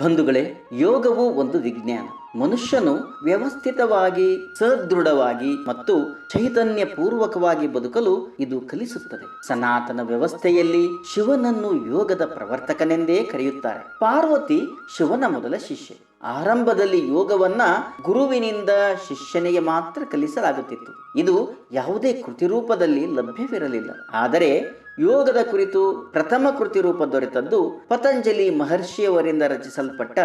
ಬಂಧುಗಳೇ, ಯೋಗವು ಒಂದು ವಿಜ್ಞಾನ. ಮನುಷ್ಯನು ವ್ಯವಸ್ಥಿತವಾಗಿ, ಸದೃಢವಾಗಿ ಮತ್ತು ಚೈತನ್ಯ ಪೂರ್ವಕವಾಗಿ ಬದುಕಲು ಇದು ಕಲಿಸುತ್ತದೆ. ಸನಾತನ ವ್ಯವಸ್ಥೆಯಲ್ಲಿ ಶಿವನನ್ನು ಯೋಗದ ಪ್ರವರ್ತಕನೆಂದೇ ಕರೆಯುತ್ತಾರೆ. ಪಾರ್ವತಿ ಶಿವನ ಮೊದಲ ಶಿಷ್ಯ. ಆರಂಭದಲ್ಲಿ ಯೋಗವನ್ನ ಗುರುವಿನಿಂದ ಶಿಷ್ಯನಿಗೆ ಮಾತ್ರ ಕಲಿಸಲಾಗುತ್ತಿತ್ತು. ಇದು ಯಾವುದೇ ಕೃತಿ ರೂಪದಲ್ಲಿ ಲಭ್ಯವಿರಲಿಲ್ಲ. ಆದರೆ ಯೋಗದ ಕುರಿತು ಪ್ರಥಮ ಕೃತಿ ರೂಪ ದೊರೆತದ್ದು ಪತಂಜಲಿ ಮಹರ್ಷಿಯವರಿಂದ ರಚಿಸಲ್ಪಟ್ಟ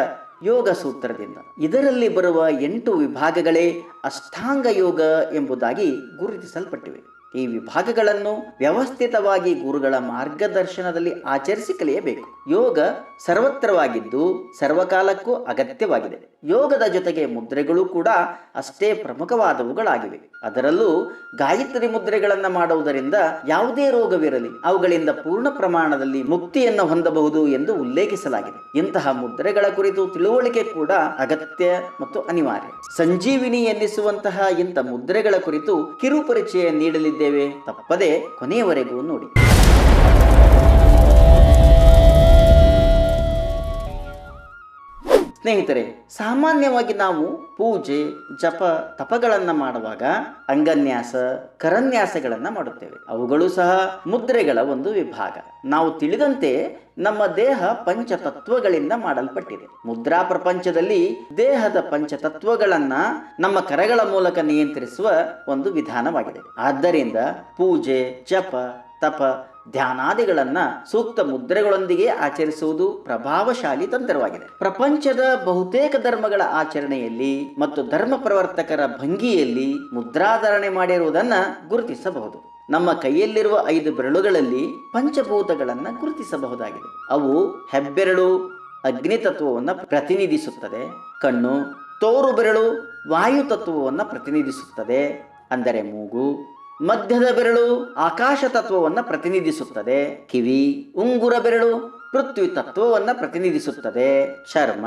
ಯೋಗ ಸೂತ್ರದಿಂದ. ಇದರಲ್ಲಿ ಬರುವ ಎಂಟು ವಿಭಾಗಗಳೇ ಅಷ್ಟಾಂಗ ಯೋಗ ಎಂಬುದಾಗಿ ಗುರುತಿಸಲ್ಪಟ್ಟಿವೆ. ಈ ವಿಭಾಗಗಳನ್ನು ವ್ಯವಸ್ಥಿತವಾಗಿ ಗುರುಗಳ ಮಾರ್ಗದರ್ಶನದಲ್ಲಿ ಆಚರಿಸಿ ಕಲಿಯಬೇಕು ಯೋಗ ಸರ್ವತ್ರವಾಗಿದ್ದು ಸರ್ವಕಾಲಕ್ಕೂ ಅಗತ್ಯವಾಗಿದೆ. ಯೋಗದ ಜೊತೆಗೆ ಮುದ್ರೆಗಳು ಕೂಡ ಅಷ್ಟೇ ಪ್ರಮುಖವಾದವುಗಳಾಗಿವೆ. ಅದರಲ್ಲೂ ಗಾಯತ್ರಿ ಮುದ್ರೆಗಳನ್ನು ಮಾಡುವುದರಿಂದ ಯಾವುದೇ ರೋಗವಿರಲಿ, ಅವುಗಳಿಂದ ಪೂರ್ಣ ಪ್ರಮಾಣದಲ್ಲಿ ಮುಕ್ತಿಯನ್ನು ಹೊಂದಬಹುದು ಎಂದು ಉಲ್ಲೇಖಿಸಲಾಗಿದೆ. ಇಂತಹ ಮುದ್ರೆಗಳ ಕುರಿತು ತಿಳುವಳಿಕೆ ಕೂಡ ಅಗತ್ಯ ಮತ್ತು ಅನಿವಾರ್ಯ. ಸಂಜೀವಿನಿ ಎನ್ನಿಸುವಂತಹ ಇಂಥ ಮುದ್ರೆಗಳ ಕುರಿತು ಕಿರುಪರಿಚಯ ನೀಡಲಿದ್ದೇವೆ. ತಪ್ಪದೆ ಕೊನೆಯವರೆಗೂ ನೋಡಿ. ಸ್ನೇಹಿತರೆ, ಸಾಮಾನ್ಯವಾಗಿ ನಾವು ಪೂಜೆ, ಜಪ, ತಪಗಳನ್ನು ಮಾಡುವಾಗ ಅಂಗನ್ಯಾಸ, ಕರನ್ಯಾಸಗಳನ್ನು ಮಾಡುತ್ತೇವೆ. ಅವುಗಳು ಸಹ ಮುದ್ರೆಗಳ ಒಂದು ವಿಭಾಗ. ನಾವು ತಿಳಿದಂತೆ ನಮ್ಮ ದೇಹ ಪಂಚತತ್ವಗಳಿಂದ ಮಾಡಲ್ಪಟ್ಟಿದೆ. ಮುದ್ರಾ ಪ್ರಪಂಚದಲ್ಲಿ ದೇಹದ ಪಂಚತತ್ವಗಳನ್ನ ನಮ್ಮ ಕರಗಳ ಮೂಲಕ ನಿಯಂತ್ರಿಸುವ ಒಂದು ವಿಧಾನವಾಗಿದೆ. ಆದ್ದರಿಂದ ಪೂಜೆ, ಜಪ, ತಪ ಧ್ಯಾನಾದಿಗಳನ್ನ ಸೂಕ್ತ ಮುದ್ರೆಗಳೊಂದಿಗೆ ಆಚರಿಸುವುದು ಪ್ರಭಾವಶಾಲಿ ತಂತ್ರವಾಗಿದೆ. ಪ್ರಪಂಚದ ಬಹುತೇಕ ಧರ್ಮಗಳ ಆಚರಣೆಯಲ್ಲಿ ಮತ್ತು ಧರ್ಮ ಪ್ರವರ್ತಕರ ಭಂಗಿಯಲ್ಲಿ ಮುದ್ರಾಧಾರಣೆ ಮಾಡಿರುವುದನ್ನ ಗುರುತಿಸಬಹುದು. ನಮ್ಮ ಕೈಯಲ್ಲಿರುವ ಐದು ಬೆರಳುಗಳಲ್ಲಿ ಪಂಚಭೂತಗಳನ್ನು ಗುರುತಿಸಬಹುದಾಗಿದೆ. ಅವು ಹೆಬ್ಬೆರಳು ಅಗ್ನಿ ತತ್ವವನ್ನು ಪ್ರತಿನಿಧಿಸುತ್ತದೆ, ಕಣ್ಣು ತೋರು ಬೆರಳು ವಾಯು ತತ್ವವನ್ನು ಪ್ರತಿನಿಧಿಸುತ್ತದೆ, ಅಂದರೆ ಮೂಗು ಮಧ್ಯದ ಬೆರಳು ಆಕಾಶ ತತ್ವವನ್ನು ಪ್ರತಿನಿಧಿಸುತ್ತದೆ. ಕಿವಿ ಉಂಗುರ ಬೆರಳು ಪೃಥ್ವಿ ತತ್ವವನ್ನು ಪ್ರತಿನಿಧಿಸುತ್ತದೆ. ಚರ್ಮ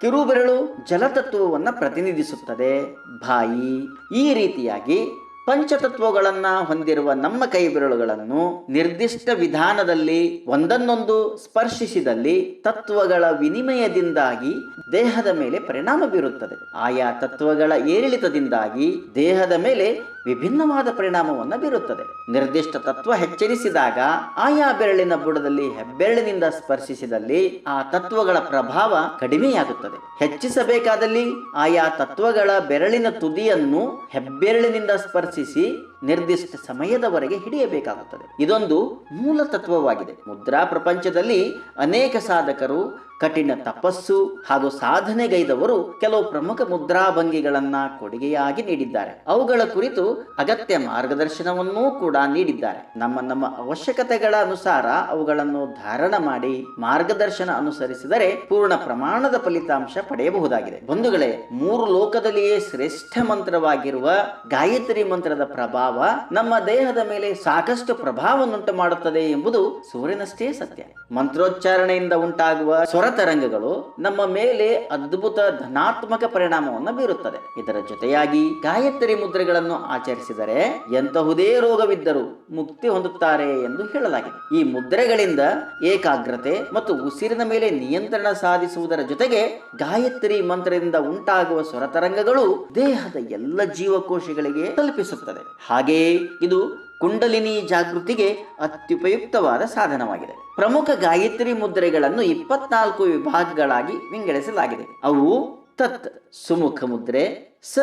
ಕಿರು ಬೆರಳು ಜಲತತ್ವವನ್ನು ಪ್ರತಿನಿಧಿಸುತ್ತದೆ. ಬಾಯಿ ಈ ರೀತಿಯಾಗಿ ಪಂಚತತ್ವಗಳನ್ನು ಹೊಂದಿರುವ ನಮ್ಮ ಕೈ ಬೆರಳುಗಳನ್ನು ನಿರ್ದಿಷ್ಟ ವಿಧಾನದಲ್ಲಿ ಒಂದನ್ನೊಂದು ಸ್ಪರ್ಶಿಸಿದಲ್ಲಿ ತತ್ವಗಳ ವಿನಿಮಯದಿಂದಾಗಿ ದೇಹದ ಮೇಲೆ ಪರಿಣಾಮ ಬೀರುತ್ತದೆ. ಆಯಾ ತತ್ವಗಳ ಏರಿಳಿತದಿಂದಾಗಿ ದೇಹದ ಮೇಲೆ ವಿಭಿನ್ನವಾದ ಪರಿಣಾಮವನ್ನು ಬೀರುತ್ತದೆ. ನಿರ್ದಿಷ್ಟ ತತ್ವ ಹೆಚ್ಚರಿಸಿದಾಗ ಆಯಾ ಬೆರಳಿನ ಬುಡದಲ್ಲಿ ಹೆಬ್ಬೆರಳಿನಿಂದ ಸ್ಪರ್ಶಿಸಿದಲ್ಲಿ ಆ ತತ್ವಗಳ ಪ್ರಭಾವ ಕಡಿಮೆಯಾಗುತ್ತದೆ. ಹೆಚ್ಚಿಸಬೇಕಾದಲ್ಲಿ ಆಯಾ ತತ್ವಗಳ ಬೆರಳಿನ ತುದಿಯನ್ನು ಹೆಬ್ಬೆರಳಿನಿಂದ ಸ್ಪರ್ಶಿಸಿ ನಿರ್ದಿಷ್ಟ ಸಮಯದವರೆಗೆ ಹಿಡಿಯಬೇಕಾಗುತ್ತದೆ. ಇದೊಂದು ಮೂಲ ತತ್ವವಾಗಿದೆ. ಮುದ್ರಾ ಪ್ರಪಂಚದಲ್ಲಿ ಅನೇಕ ಸಾಧಕರು ಕಠಿಣ ತಪಸ್ಸು ಹಾಗೂ ಸಾಧನೆಗೈದವರು ಕೆಲವು ಪ್ರಮುಖ ಮುದ್ರಾಭಂಗಿಗಳನ್ನ ಕೊಡುಗೆಯಾಗಿ ನೀಡಿದ್ದಾರೆ. ಅವುಗಳ ಕುರಿತು ಅಗತ್ಯ ಮಾರ್ಗದರ್ಶನವನ್ನೂ ಕೂಡ ನೀಡಿದ್ದಾರೆ. ನಮ್ಮ ನಮ್ಮ ಅವಶ್ಯಕತೆಗಳ ಅನುಸಾರ ಅವುಗಳನ್ನು ಧಾರಣ ಮಾಡಿ ಮಾರ್ಗದರ್ಶನ ಅನುಸರಿಸಿದರೆ ಪೂರ್ಣ ಪ್ರಮಾಣದ ಫಲಿತಾಂಶ ಪಡೆಯಬಹುದಾಗಿದೆ. ಬಂಧುಗಳೇ, ಮೂರು ಲೋಕದಲ್ಲಿಯೇ ಶ್ರೇಷ್ಠ ಮಂತ್ರವಾಗಿರುವ ಗಾಯತ್ರಿ ಮಂತ್ರದ ಪ್ರಭಾವ ನಮ್ಮ ದೇಹದ ಮೇಲೆ ಸಾಕಷ್ಟು ಪ್ರಭಾವವನ್ನುಂಟು ಮಾಡುತ್ತದೆ ಎಂಬುದು ಸೂರ್ಯನಷ್ಟೇ ಸತ್ಯ. ಮಂತ್ರೋಚ್ಚಾರಣೆಯಿಂದ ಉಂಟಾಗುವ ಸ್ವರತರಂಗಗಳು ನಮ್ಮ ಮೇಲೆ ಅದ್ಭುತ ಧನಾತ್ಮಕ ಪರಿಣಾಮವನ್ನು ಬೀರುತ್ತದೆ. ಇದರ ಜೊತೆಯಾಗಿ ಗಾಯತ್ರಿ ಮುದ್ರೆಗಳನ್ನು ಆಚರಿಸಿದರೆ ಎಂತಹುದೇ ರೋಗವಿದ್ದರೂ ಮುಕ್ತಿ ಹೊಂದುತ್ತಾರೆ ಎಂದು ಹೇಳಲಾಗಿದೆ. ಈ ಮುದ್ರೆಗಳಿಂದ ಏಕಾಗ್ರತೆ ಮತ್ತು ಉಸಿರಿನ ಮೇಲೆ ನಿಯಂತ್ರಣ ಸಾಧಿಸುವುದರ ಜೊತೆಗೆ ಗಾಯತ್ರಿ ಮಂತ್ರದಿಂದ ಉಂಟಾಗುವ ಸ್ವರತರಂಗಗಳು ದೇಹದ ಎಲ್ಲ ಜೀವಕೋಶಗಳಿಗೆ ತಲುಪಿಸುತ್ತದೆ. ಹಾಗೆಯೇ ಇದು ಕುಂಡಲಿನಿ ಜಾಗೃತಿಗೆ ಅತ್ಯುಪಯುಕ್ತವಾದ ಸಾಧನವಾಗಿದೆ. ಪ್ರಮುಖ ಗಾಯತ್ರಿ ಮುದ್ರೆಗಳನ್ನು ಇಪ್ಪತ್ನಾಲ್ಕು ವಿಭಾಗಗಳಾಗಿ ವಿಂಗಡಿಸಲಾಗಿದೆ. ಅವು ತತ್ ಸುಮುಖ ಮುದ್ರೆ, ಸ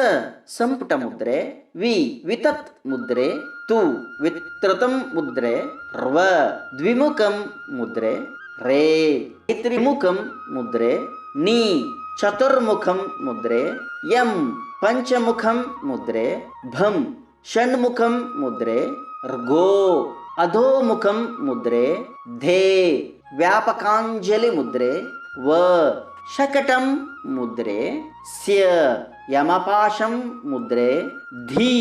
ಸಂಪುಟ ಮುದ್ರೆ, ವಿ ವಿತತ್ ಮುದ್ರೆ, ತು ವಿತ್ರತಂ ಮುದ್ರೆ, ರ್ವ ದ್ವಿಮುಖಂ ಮುದ್ರೆ, ರೇ ತ್ರಿಮುಖಂ ಮುದ್ರೆ, ನೀ ಚತುರ್ಮುಖಂ ಮುದ್ರೆ ಯಂ ಪಂಚಮುಖಂ ಮುದ್ರೆ, ಭಂ षण्मुखं मुद्रे गो अधोमुखं मुद्रे धे व्यापकाञ्जलिमुद्रे व शकटं मुद्रे स्य यमपाशं मुद्रे धी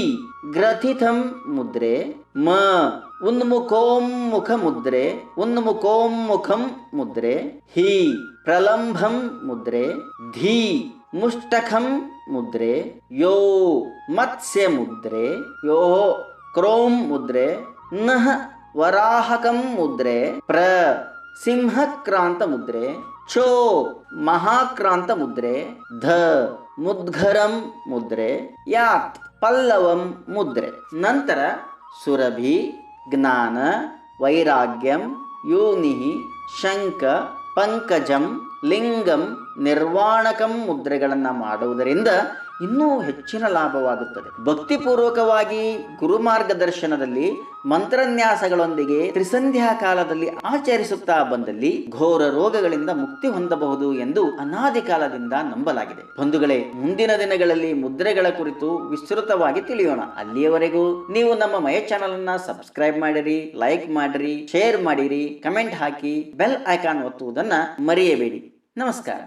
ग्रथितं मुद्रे म उन्मुखोन्मुखमुद्रे उन्मुखोन्मुखं मुद्रे हि प्रलम्भं मुद्रे धी ಮುಷ್ಟಕಂ ಮುದ್ರೆ, ಯೋ ಮತ್ಸ್ಯ ಮುದ್ರೆ, ಯೋ ಕ್ರೋಂ ಮುದ್ರೆ ನಹ ವರಾಹಕಂ ಮುದ್ರೆ, ಪ್ರ ಸಿಂಹಕ್ರಾಂತ ಮುದ್ರೆ, ಚೋ ಮಹಾಕ್ರಾಂತ ಮುದ್ರೆ, ಧ ಮುದ್ಗರಂ ಮುದ್ರೆ, ಯಾತ್ ಪಲ್ಲವಂ ಮುದ್ರೆ. ನಂತರ ಸುರಭಿ, ಜ್ಞಾನ, ವೈರಾಗ್ಯಂ ಯೋನಿ ಶಂಕ ಪಂಕಜಂ ಲಿಂಗಂ ನಿರ್ವಾಣಕಂ ಮುದ್ರೆಗಳನ್ನು ಮಾಡುವುದರಿಂದ ಇನ್ನೂ ಹೆಚ್ಚಿನ ಲಾಭವಾಗುತ್ತದೆ. ಭಕ್ತಿಪೂರ್ವಕವಾಗಿ ಗುರು ಮಾರ್ಗದರ್ಶನದಲ್ಲಿ ಮಂತ್ರನ್ಯಾಸಗಳೊಂದಿಗೆ ತ್ರಿಸಂಧ್ಯಾ ಕಾಲದಲ್ಲಿ ಆಚರಿಸುತ್ತಾ ಬಂದಲ್ಲಿ ಘೋರ ರೋಗಗಳಿಂದ ಮುಕ್ತಿ ಹೊಂದಬಹುದು ಎಂದು ಅನಾದಿ ಕಾಲದಿಂದ ನಂಬಲಾಗಿದೆ. ಬಂಧುಗಳೇ, ಮುಂದಿನ ದಿನಗಳಲ್ಲಿ ಮುದ್ರೆಗಳ ಕುರಿತು ವಿಸ್ತೃತವಾಗಿ ತಿಳಿಯೋಣ. ಅಲ್ಲಿಯವರೆಗೂ ನೀವು ನಮ್ಮ ಮಯ ಚಾನಲ್ ಅನ್ನ ಸಬ್ಸ್ಕ್ರೈಬ್ ಮಾಡಿರಿ, ಲೈಕ್ ಮಾಡಿರಿ, ಶೇರ್ ಮಾಡಿರಿ, ಕಮೆಂಟ್ ಹಾಕಿ ಬೆಲ್ ಐಕಾನ್ ಒತ್ತುವುದನ್ನ ಮರೆಯಬೇಡಿ. ನಮಸ್ಕಾರ.